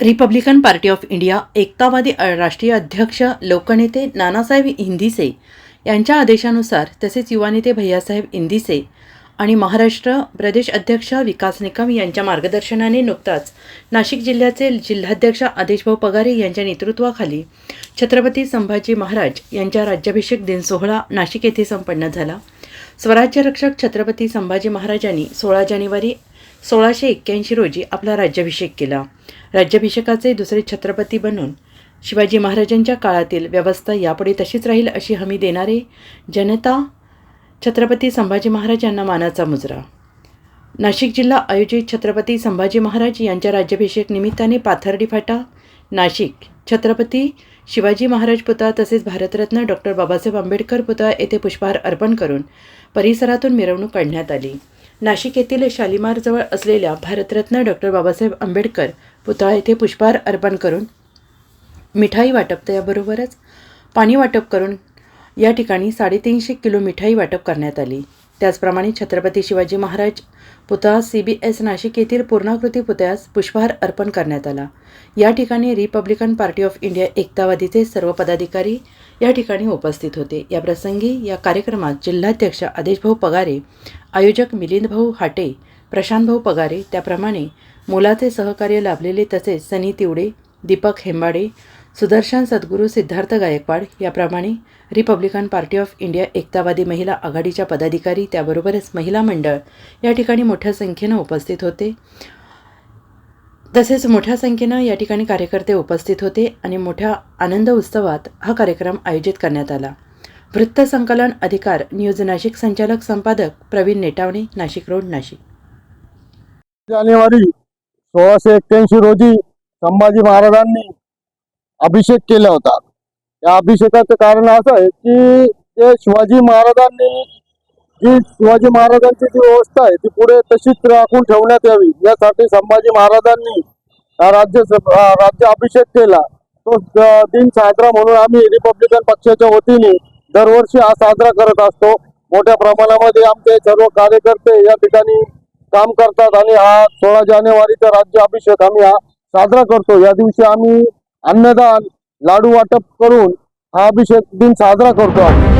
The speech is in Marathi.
Republican Party of India Ektavadi राष्ट्रीय अध्यक्ष लोकनेते नानासाहेब इंदिसे यांच्या आदेशानुसार तसेच युवा नेते भैयासाहेब इंदिसे आणि महाराष्ट्र प्रदेश अध्यक्ष विकास निकम यांच्या मार्गदर्शनाने नुकताच नाशिक जिल्ह्याचे जिल्हाध्यक्ष आदेशभाऊ पगारे यांच्या नेतृत्वाखाली छत्रपती संभाजी महाराज यांच्या राज्याभिषेक दिन सोहळा नाशिक येथे संपन्न झाला. स्वराज्य रक्षक छत्रपती संभाजी महाराजांनी सोळा जानेवारी सोळाशे एक्क्याऐंशी रोजी आपला राज्याभिषेक केला. राज्याभिषेकाचे दुसरे छत्रपती बनून शिवाजी महाराजांच्या काळातील व्यवस्था यापुढे तशीच राहील अशी हमी देणारे जनता छत्रपती संभाजी महाराज यांना मानाचा मुजरा. नाशिक जिल्हा आयोजित छत्रपती संभाजी महाराज यांच्या राज्याभिषेक निमित्ताने पाथर्डी फाटा नाशिक छत्रपती शिवाजी महाराज पुतळा तसेच भारतरत्न डॉक्टर बाबासाहेब आंबेडकर पुतळा येथे पुष्पहार अर्पण करून परिसरातून मिरवणूक काढण्यात आली. नाशिक येथील शालिमारजवळ असलेल्या भारतरत्न डॉक्टर बाबासाहेब आंबेडकर पुतळा येथे पुष्पहार अर्पण करून मिठाई वाटप त्याबरोबरच पाणी वाटप करून या ठिकाणी साडेतीनशे किलो मिठाई वाटप करण्यात आली. त्याचप्रमाणे छत्रपती शिवाजी महाराज पुतळा सी बी एस नाशिक येथील पूर्णाकृती पुतळ्यास पुष्पहार अर्पण करण्यात आला. या ठिकाणी रिपब्लिकन पार्टी ऑफ इंडिया एकतावादीचे सर्व पदाधिकारी या ठिकाणी उपस्थित होते. या प्रसंगी या कार्यक्रमात जिल्हाध्यक्ष आदेशभाऊ पगारे आयोजक मिलिंदभाऊ हाटे प्रशांतभाऊ पगारे त्याप्रमाणे मुलाचे सहकार्य लाभलेले तसेच सनी तिवडे दीपक हेंबाडे सुदर्शन सद्गुरू सिद्धार्थ गायकवाड याप्रमाणे Republican Party of India Ektavadi महिला आघाडीच्या पदाधिकारी त्याबरोबरच महिला मंडळ या ठिकाणी मोठ्या संख्येनं उपस्थित होते. तसेच मोठ्या संख्येनं या ठिकाणी कार्यकर्ते उपस्थित होते आणि मोठ्या आनंद उत्सवात हा कार्यक्रम आयोजित करण्यात आला. वृत्तसंकलन अधिकार न्यूज नाशिक संचालक संपादक प्रवीण नेटावणे नाशिक रोड नाशिक. जानेवारी सोळाशे एक्क्याऐंशी रोजी संभाजी महाराजांनी अभिषेक केला होता. या अभिषेकाचं कारण असं आहे की ते शिवाजी महाराजांनी जी शिवाजी महाराजांची जी व्यवस्था आहे ती पुढे तशीच राखून ठेवण्यात यावी. यासाठी संभाजी महाराजांनी हा राज्य राज्य अभिषेक केला. तो दिन साजरा म्हणून आम्ही रिपब्लिकन पक्षाच्या वतीने दरवर्षी हा साजरा करत असतो. मोठ्या प्रमाणामध्ये आमचे सर्व कार्यकर्ते या ठिकाणी काम करतात आणि हा सोळा जानेवारीचा राज्य अभिषेक आम्ही हा साजरा करतो. या दिवशी आम्ही अन्नदान लाडू वाटप करून हा अभिषेक दिन साजरा करतो आम्ही.